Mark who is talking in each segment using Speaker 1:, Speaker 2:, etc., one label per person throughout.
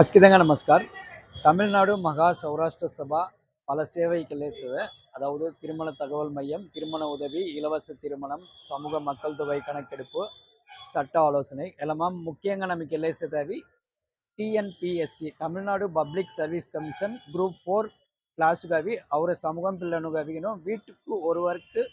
Speaker 1: ಅಸ್ಕಿದಂಗ நமஸ்கார். தமிழ்நாடு மகா சௌராஷ்டிர சபா பல சேவைகளை அதாவது திருமண தகவல் மையம் திருமண உதவி இலவச திருமணம் சமூக மக்கள் தொகை கணக்கெடுப்பு சட்ட ஆலோசனை எல்லாமே முக்கியங்க நமக்கு இல்லை தேவை. TNPSC Tamil Nadu public service commission group four கிளாஸுக்காகவே அவரை சமூகம் பிள்ளைனுக்காகணும் வீட்டுக்கு ஒருவருக்கு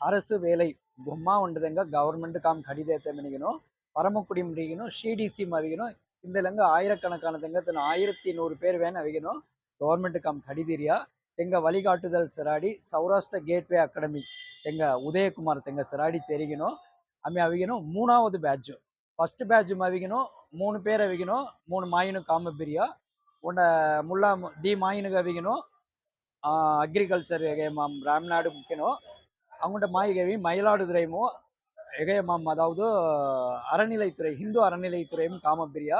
Speaker 1: அரசு வேலை பொம்மா உண்டுதங்க கவர்மெண்ட்டுக்காம் கடிதத்தை மினிக்கணும் பரமக்குடி முடிக்கணும் ஷிடிசி மவிக்கணும். இந்த லங்க ஆயிரக்கணக்கான தன் ஆயிரத்தி நூறு பேர் வேணும் அவிக்கணும் கவர்மெண்ட்டு கம் கடிதிரியா. எங்கள் வழிகாட்டுதல் சிராடி சௌராஷ்டிர கேட்வே அகாடமி எங்கள் உதயகுமார் தெங்க சிராடி செரிக்கணும் அம்மி அவிக்கணும். மூணாவது பேட்ச் ஃபஸ்ட்டு பேட்ச் அவிக்கணும். மூணு பேர் அவிக்கணும். மூணு மாயினு காமபிரியா உன்னை முல்லா தி மாயினுக்கு அவிக்கணும். அக்ரிகல்ச்சர் ராம்நாடு முக்கியணும். அவங்கள்ட்ட மாயிகவி மயிலாடுதுறைமோ எகயமாம் அதாவது அறநிலைத்துறை ஹிந்து அறநிலைத்துறையும் காமபிரியா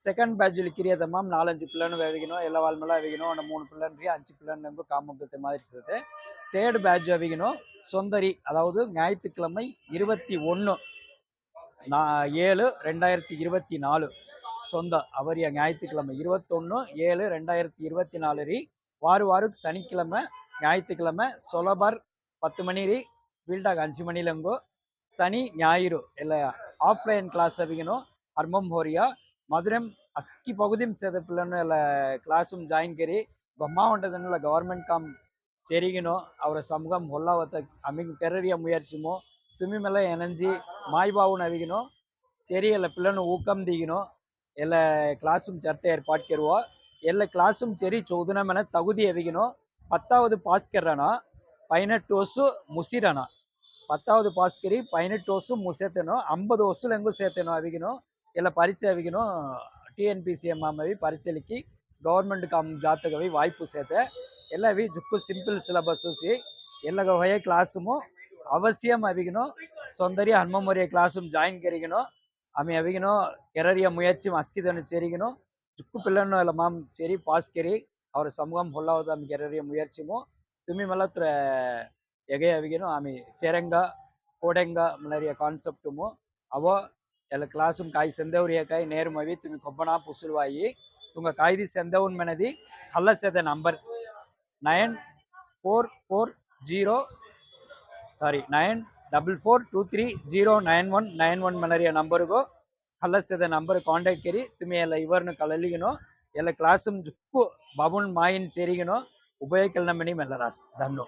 Speaker 1: செகண்ட் பேட்சில் கிரியதமாம் நாலஞ்சு பிள்ளைன்னு வெவிக்கணும் எல்லா வாழ்மெல்லாம் வெவிக்கணும் அந்த மூணு பிள்ளைன்றியா அஞ்சு பிள்ளைன்னு காமபிரத்தை மாதிரி சேர்த்து தேர்ட் பேட்ச் வெவிக்கணும் சொந்தரி அதாவது ஞாயிற்றுக்கிழமை இருபத்தி ஒன்று நான் ஏழு ரெண்டாயிரத்தி இருபத்தி நாலு சொந்த அவரிய ஞாயிற்றுக்கிழமை இருபத்தொன்று ஏழு ரெண்டாயிரத்தி இருபத்தி நாலு ரீ வாரு வாருக்கு சனிக்கிழமை ஞாயிற்றுக்கிழமை சொலபர் பத்து மணி ரீ வீல்டாக் அஞ்சு மணிலங்கோ சனி ஞாயிறு இல்லை ஆஃப்லைன் கிளாஸ் அவிக்கணும் அர்மம் ஹோரியா మధురం అస్కి పగుదిం సేద పిల్లను ఇలా క్లాసుం జాయిన్ కరి గొమ్మ ఉంటుందని ఇలా గవర్నమెంట్ కామ్ చెరిగినో అవర సమూహం హొల్లావత అమిగి కెరరియ ముయర్చిమో తుమ్మి మెల్ల ఎనర్జీ మాయిబావును అవిగినో చెరి ఇలా పిల్లను ఊకం దిగినో ఇలా క్లాసుం చర్త ఏర్పాటు కెరువో ఇలా క్లాసుం చెరి చోదునమైన తగుది ఎవిగినో పత్తావది పాస్ కెర్రానా పైన టోసు ముసిరానా பத்தாவது பாஸ்கரி பதினெட்டு வருஷம் சேர்த்தணும் ஐம்பது வருஷத்தில் எங்கே சேர்த்தணும் அவிக்கணும். இல்லை பரீட்சை அவிக்கணும் டிஎன்பிசிஎம் அம்மாவி பரீட்சைக்கு கவர்மெண்ட்டுக்கு அம் ஜாத்துக்கவி வாய்ப்பு சேர்த்த எல்லாவி ஜுக்கு சிம்பிள் சிலபஸ் ಎಲ್ಲ ವಯ ಕ್ಲಾಸುಮು ಅವಶ್ಯಂ ಅವಿಗಿನೋ ಸೌಂದರ್ಯ ಹನುಮಮರಿಯ ಕ್ಲಾಸುಮ್ ಜಾಯಿನ್ ಕರಿಗಿನೋ ಆಮೆ ಅವಿಗಿನೋ ಕೆರರಿಯ ಮುಯಚ್ಚಿ ಮಸ್ಕಿದನು ಚೆರಿಗಿನೋ ಜುಕ್ಕು ಪಿಲ್ಲನ್ನು ಎಲ್ಲ ಮಾಮ್ ಚೆರಿ ಪಾಸ್ ಕೆರಿ ಅವರ ಸಮೂಹಂ ಹೊಲ್ಲಾವದ ಕೆರರಿಯ ಮುಯರ್ಚಿಮು ತುಮಿ ఎగయ అవిగిను ఆమె చెరంగ కోడెంగ మలరియా కాన్సెప్టుము అవో ಎಲ್ಲ ಕ್ಲಾಸುಮ್ ಕಾಯಿ ಸೆಂದೆವ್ರಿಯಕಾಯಿ ನೇರು ಮವಿ ತುಮಿ ಕೊಬ್ಬಣ ಪುಸುಲ್ವಾಯಿ ತುಂಗ ಕಾಯ್ದಿ ಸೆಂದೆವನ್ ಮೆನದಿ ಹಲ್ಲಸೆದ number nine four four zero sorry nine double four two three zero nine one nine one ಮಲರಿಯ ನಂಬರ್ಗೂ ಹಲ್ಲಸೆದ ನಂಬರ್ ಕಾಂಟ್ಯಾಕ್ಟ್ ಕೇರಿ ತುಮಿ ಎಲ್ಲ ಇವರನ್ನು ಕಳಲಿಗಿನೋ ಎಲ್ಲ ಕ್ಲಾಸುಮ್ ಜುಕ್ಕು ಬಾಬುನ್ ಮಾಯಿನ್ ಸೇರಿಗಿನೋ ಉಭಯಕಲ್ ನಮ್ಮನಿ ಮೆಲ್ಲರಾಸ್ ಧನ್ನು